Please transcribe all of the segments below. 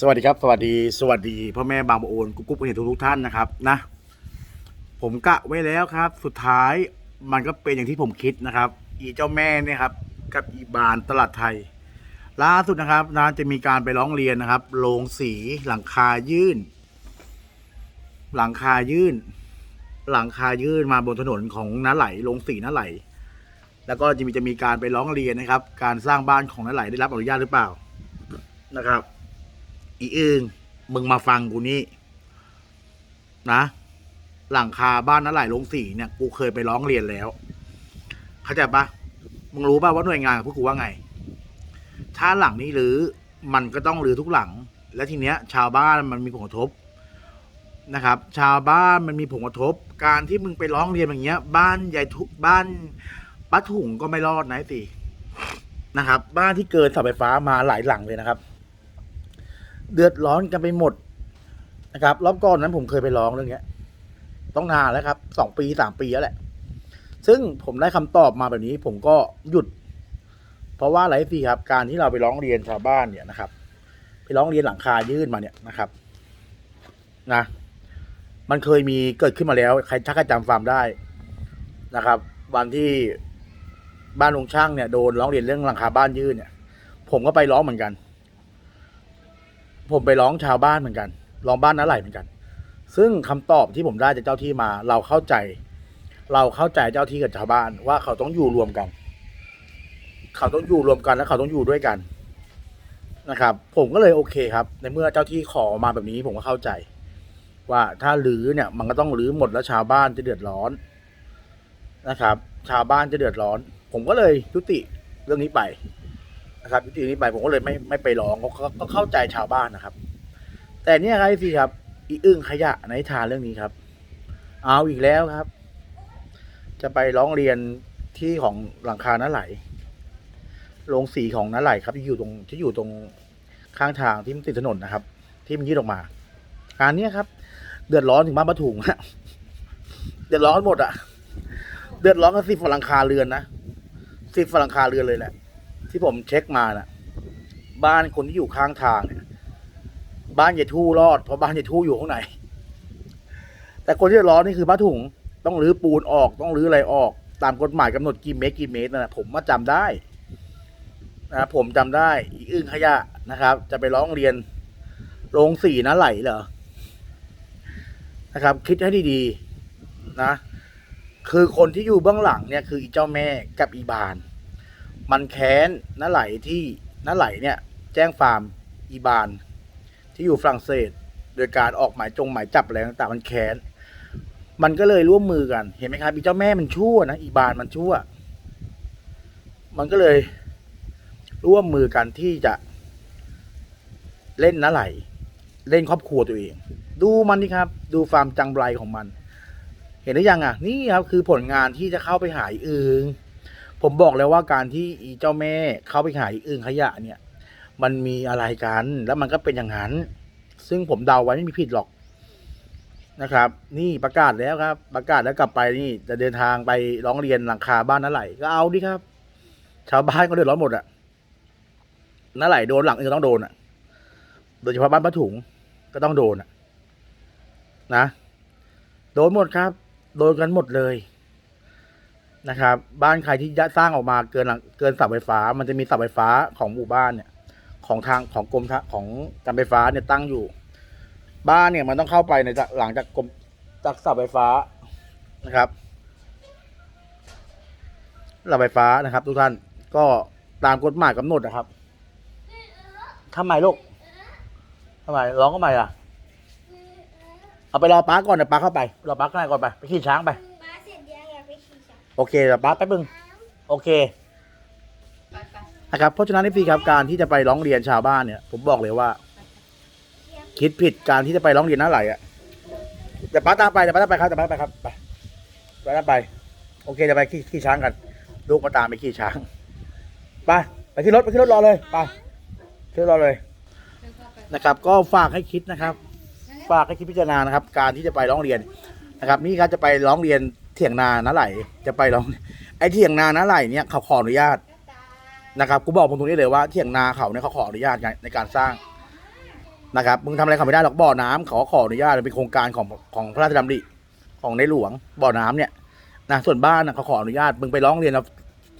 สวัสดีครับ สวัสดีสวัสดีพ่อแม่บางประโอนกุ๊กกุ๊กเห็นทุกทุกท่านนะครับนะผมกะไว้แล้วครับ สุดท้ายมันก็เป็นอย่างที่ผมคิดนะครับ อีเจ้าแม่เนี่ยครับ กับอีบานตลาดไทย ล่าสุดนะครับนะจะมีการไปร้องเรียนนะครับโรงสีหลังคายื่น หลังคายื่น หลังคายื่นมาบนถนนของน้าไหลโรงสีน้าไหล แล้วก็จะมีจะมีการไปร้องเรียนนะครับ การสร้างบ้านของน้าไหลได้รับอนุญาตหรือเปล่านะครับ อีอึงมึงมาฟังกูนี่นะ หลังคาบ้านน้าไหลายลงสีเนี่ย กูเคยไปร้องเรียนแล้ว เข้าใจปะมึงรู้ป่ะว่าหน่วยงานพวกกูว่าไง ถ้าหลังนี้หรือมันก็ต้องรื้อทุกหลัง และทีเนี้ย ชาวบ้านมันมีผลกระทบนะครับ ชาวบ้านมันมีผลกระทบ การที่มึงไปร้องเรียนอย่างเงี้ย บ้านยายทุบ้านป้าถุงก็ไม่รอดนะไอ้สินะครับ บ้านที่เกินเสาไฟฟ้ามาหลายหลังเลยนะครับ เดือดร้อนกันไปหมดนะครับรอบก่อนนั้นผมเคยไปร้องเรื่องเนี้ย ต้องนานแล้วครับสองปีสามปีแล้วแหละ ซึ่งผมได้คำตอบมาแบบนี้ ผมก็หยุด เพราะว่าอะไรสิครับ การที่เราไปร้องเรียนชาวบ้านเนี่ยนะครับ ไปร้องเรียนหลังคายื่นมาเนี่ยนะครับ นะ มันเคยมีเกิดขึ้นมาแล้ว ใครถ้าใครจำฟาร์มได้นะครับ วันที่บ้านลุงช่างเนี่ยโดนร้องเรียนเรื่องหลังคาบ้านยื่นเนี่ย ผมก็ไปร้องเหมือนกัน ผมไปร้องชาวบ้านเหมือนกัน ร้องบ้านน้าไหลเหมือนกัน ซึ่งคำตอบที่ผมได้จากเจ้าที่มา เราเข้าใจ เราเข้าใจเจ้าที่กับชาวบ้าน ว่าเขาต้องอยู่รวมกัน เขาต้องอยู่รวมกันและเขาต้องอยู่ด้วยกันนะครับ ผมก็เลยโอเคครับ ในเมื่อเจ้าที่ขอมาแบบนี้ผมก็เข้าใจ ว่าถ้ารื้อเนี่ย มันก็ต้องรื้อหมดแล้วชาวบ้านจะเดือดร้อนนะครับ ชาวบ้านจะเดือดร้อน ผมก็เลยยุติเรื่องนี้ไป นะครับวิธีนี้ไปผมก็เลยไม่ไม่ไปร้องก็ก็ก็เข้าใจชาวบ้านนะครับ แต่เนี่ยครับพี่ครับ อีอึ้งขยะในทานเรื่องนี้ครับ เอาอีกแล้วครับ จะไปร้องเรียนที่ของหลังคาน้าไหลโรงสีของน้าไหลครับที่อยู่ตรงที่อยู่ตรงข้างทางที่มันติดถนนนะครับ ที่มันยืดออกมาการนี้ครับ เดือดร้อนถึงบ้านปะถุงฮะเดือดร้อนหมดอะเดือดร้อนกันสิบฝรั่งคาเรือนนะสิบฝรั่งคาเรือนเลยแหละ ที่ผมเช็คมาน่ะ บ้านคนที่อยู่ข้างทางเนี่ยบ้านยายทู่รอดเพราะบ้านยายทู่อยู่ข้างในแต่คนที่ร้อนนี่คือป้าถุงต้องรื้อปูนออกต้องรื้ออะไรออก ตามกฎหมายกำหนดกี่เมตรกี่เมตรน่ะผมมาจำได้นะผมจำได้อีกอึ้งขยะนะครับ จะไปร้องเรียนโรงสีนะไหลเหรอนะครับ คิดให้ดีๆนะ คือคนที่อยู่เบื้องหลังเนี่ยคืออีเจ้าแม่กับอีบาน มันแค้นน้าไหลที่น้าไหลเนี่ยแจ้งฟาร์มอีบาน ที่อยู่ฝรั่งเศส โดยการออกหมายจงหมายจับอะไรต่างๆมันแค้น มันก็เลยร่วมมือกัน เห็นไหมครับอีเจ้าแม่มันชั่วนะอีบานมันชั่ว มันก็เลยร่วมมือกันที่จะเล่นน้าไหล เล่นครอบครัวตัวเอง ดูมันนี่ครับ ดูฟาร์มจังไรของมัน เห็นหรือยังอะ นี่ครับคือผลงานที่จะเข้าไปหาอีอึง ผมบอกแล้วว่าการที่อีเจ้าแม่เข้าไปหาอีอึ่งขยะเนี่ย มันมีอะไรกัน แล้วมันก็เป็นอย่างนั้น ซึ่งผมเดาไว้ไม่มีผิดหรอกนะครับ นี่ประกาศแล้วครับ ประกาศแล้วกลับไปนี่ จะเดินทางไปร้องเรียนหลังคาบ้านน้าไหลก็เอาดิครับ ชาวบ้านก็เดือดร้อนหมดอะน้าไหลโดนหลังอื่นก็ต้องโดนอะโดยเฉพาะบ้านป้าถุงก็ต้องโดนอะนะ โดนหมดครับ โดนกันหมดเลย นะครับ บ้านใครที่สร้างออกมาเกินหลังเกินเสาไฟฟ้า มันจะมีเสาไฟฟ้าของหมู่บ้านเนี่ย ของทางของกรมของการไฟฟ้าเนี่ยตั้งอยู่ บ้านเนี่ยมันต้องเข้าไปในหลังจากกรมจากเสาไฟฟ้านะครับเสาไฟฟ้านะครับ ทุกท่านก็ตามกฎหมายกำหนดนะครับทำไมลูกทำไมร้องก็ไม่อะ เอาไปรอป้าก่อนเดี๋ยวป้าเข้าไป รอป้าข้างในก่อนไป ไปขี่ช้างไป โอเคเดี๋ยวป้าแป๊บนึงโอเคนะครับเพราะฉะนั้นนี่พี่ครับการที่จะไปร้องเรียนชาวบ้านเนี่ย ผมบอกเลยว่า คิดผิดการที่จะไปร้องเรียนนั่นไหลอะเดี๋ยวป้าตามไปเดี๋ยวป้าตามไปครับเดี๋ยวป้าตามไปครับไปป้าตามไป โอเคจะไปขี่ขี่ช้างกัน ลูกมาตามไปขี่ช้างไปไปที่รถไปที่รถรอเลยไปที่รถรอเลยนเข้าไปนะครับ ก็ฝากให้คิดนะครับ ฝากให้คิดพิจารณานะครับ การที่จะไปร้องเรียนนะครับ นี่ครับจะไปร้องเรียน เถียงนาน้าไหลจะไปร้องไอ้เถียงนาน้าไหลเนี่ยเขาขออนุญาตนะครับกูบอกตรงนี้เลยว่าเถียงนาเขาเนี่ยเขาขออนุญาตในในการสร้างนะครับมึงทำอะไรเขาไม่ได้หรอกบ่อน้ำขอขออนุญาตเป็นโครงการของของพระราชดำริของในหลวงบ่อน้ำเนี่ยนะส่วนบ้านนะเขาขออนุญาตมึงไปร้องเรียนแล้ว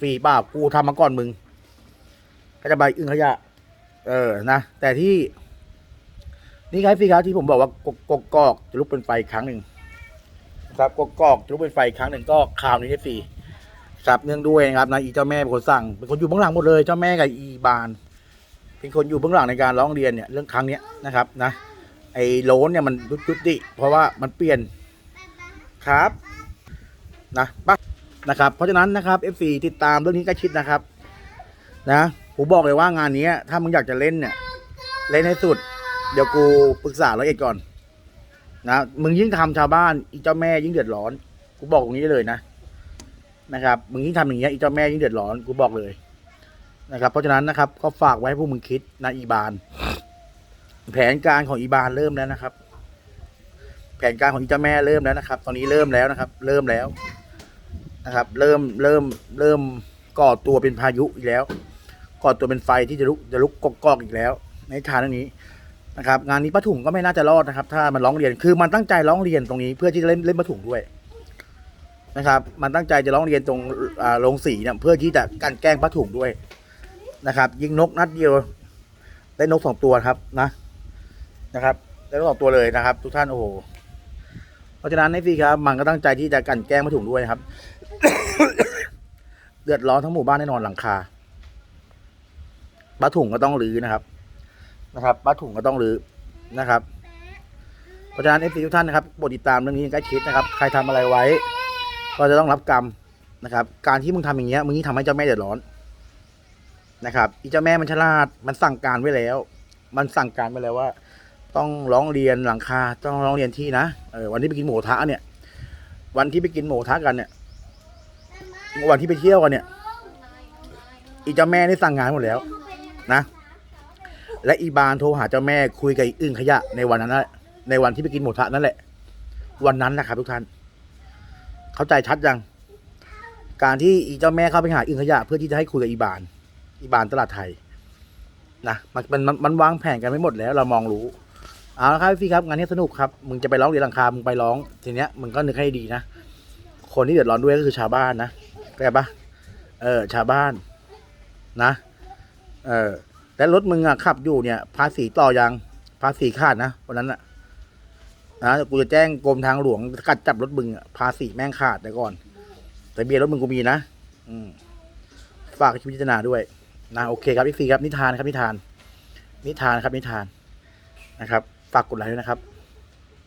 ฟรีป่ากูทำมาก่อนมึงก็จะใบอึ้งขยะ เออนะแต่ที่นี่ไงพี่ครับที่ผมบอกว่ากกกกอกจะลุกเป็นไฟอีกครั้งหนึ่ง ครับกกกอกจะลุกเป็นไฟครั้งหนึ่งก็ข่าวนี้ให้ฟรีครับเนื่องด้วยนะครับนะอีเจ้าแม่เป็นคนสั่งเป็นคนอยู่เบื้องหลังหมดเลยเจ้าแม่กับอีบาน เป็นคนอยู่เบื้องหลังในการร้องเรียนเนี่ยเรื่องครั้งเนี้ยนะครับนะไอ้โลนเนี่ยมันยุติเพราะว่ามันเปลี่ยนครับนะปะนะครับ เพราะฉะนั้นนะครับ F4 ติดตามเรื่องนี้ใกล้ชิดนะครับ นะผมบอกเลยว่างานนี้ถ้ามึงอยากจะเล่นเนี่ย เล่นให้สุด เดี๋ยวกูปรึกษาละเอียดก่อน นะมึงยิ่งทำชาวบ้านอีเจ้าแม่ยิ่งเดือดร้อน กูบอกตรงนี้เลยนะนะครับมึงยิ่งทำอย่างเงี้ยอีเจ้าแม่ยิ่งเดือดร้อนกูบอกเลยนะครับ เพราะฉะนั้นนะครับ ก็ฝากไว้ให้พวกมึงคิดนะอีบาน แผนการของอีบานเริ่มแล้วนะครับ แผนการของอีเจ้าแม่เริ่มแล้วนะครับ ตอนนี้เริ่มแล้วนะครับ เริ่มแล้วนะครับ เริ่มเริ่มเริ่มก่อตัวเป็นพายุอีกแล้ว ก่อตัวเป็นไฟที่จะลุกจะลุกกอกๆอีกแล้ว ในทางเรื่องนี้ นะครับงานนี้ป้าถุงก็ไม่น่าจะรอดนะครับ ถ้ามันร้องเรียนคือมันตั้งใจร้องเรียนตรงนี้ เพื่อที่จะเล่นเล่นป้าถุงด้วยนะครับ มันตั้งใจจะร้องเรียนตรงโรงสีเนี่ยเพื่อที่จะกันแกล้งป้าถุงด้วยนะครับ ยิงนกนัดเดียวได้นกสองตัวครับนะนะครับได้นกสองตัวเลยนะครับ ทุกท่านโอ้โหเพราะฉะนั้นไอ้พี่ครับ มันก็ตั้งใจที่จะกันแกล้งป้าถุงด้วยนะครับ เดือดร้อนทั้งหมู่บ้านแน่นอนหลังคาบ้าถุงก็ต้องรื้อนะครับ นะครับบ้าถุงก็ต้องรื้อนะครับ เพราะฉะนั้นเอฟซีทุกท่านนะครับโปรดติดตามเรื่องนี้อย่างใกล้ชิดนะครับใครทำอะไรไว้ ก็จะต้องรับกรรมนะครับ การที่มึงทำอย่างเงี้ยมึงยิ่งทำให้เจ้าแม่เดือดร้อนนะครับอีเจ้าแม่มันฉลาดมันสั่งการไว้แล้ว มันสั่งการไว้แล้วว่า ต้องร้องเรียนหลังคาต้องร้องเรียนที่นะเออวันที่ไปกินหมูกระทะเนี่ย วันที่ไปกินหมูกระทะกันเนี่ย วันที่ไปเที่ยวกันเนี่ยอีเจ้าแม่ได้สั่งงานหมดแล้ว นะ และอีบานโทรหาเจ้าแม่คุยกับอีอึ้งขยะในวันนั้นแหละในวันที่ไปกินหมูกระทะนั่นแหละ วันนั้นนะครับทุกท่าน เข้าใจชัดยัง การที่อีเจ้าแม่เข้าไปหาอึ้งขยะ เพื่อที่จะให้คุยกับอีบาน อีบานตลาดไทยนะมันมันมันมันวางแผนกันไม่หมดแล้ว เรามองรู้เอาละครับพี่ครับงานนี้สนุกครับมึงจะไปร้องเรียนหลังคามึงไปร้องทีเนี้ยมึงก็นึกให้ดีนะคนที่เดือดร้อนด้วยก็คือชาวบ้านนะเข้าใจปะเออชาวบ้านนะ เออ แล้วรถมึงอะขับอยู่เนี่ย ภาษีต่อยังภาษีขาดนะวันนั้นอะนะกูจะแจ้งกรมทางหลวงกัดจับรถมึงอะภาษีแม่งขาดแต่ก่อนแต่เบียร์รถมึงกูมีนะอืมฝากพิจารณาด้วยนะโอเคครับพี่ซีครับนิทานครับนิทาน นิทานครับนิทานนะครับ ฝากกดไลค์ด้วยนะครับ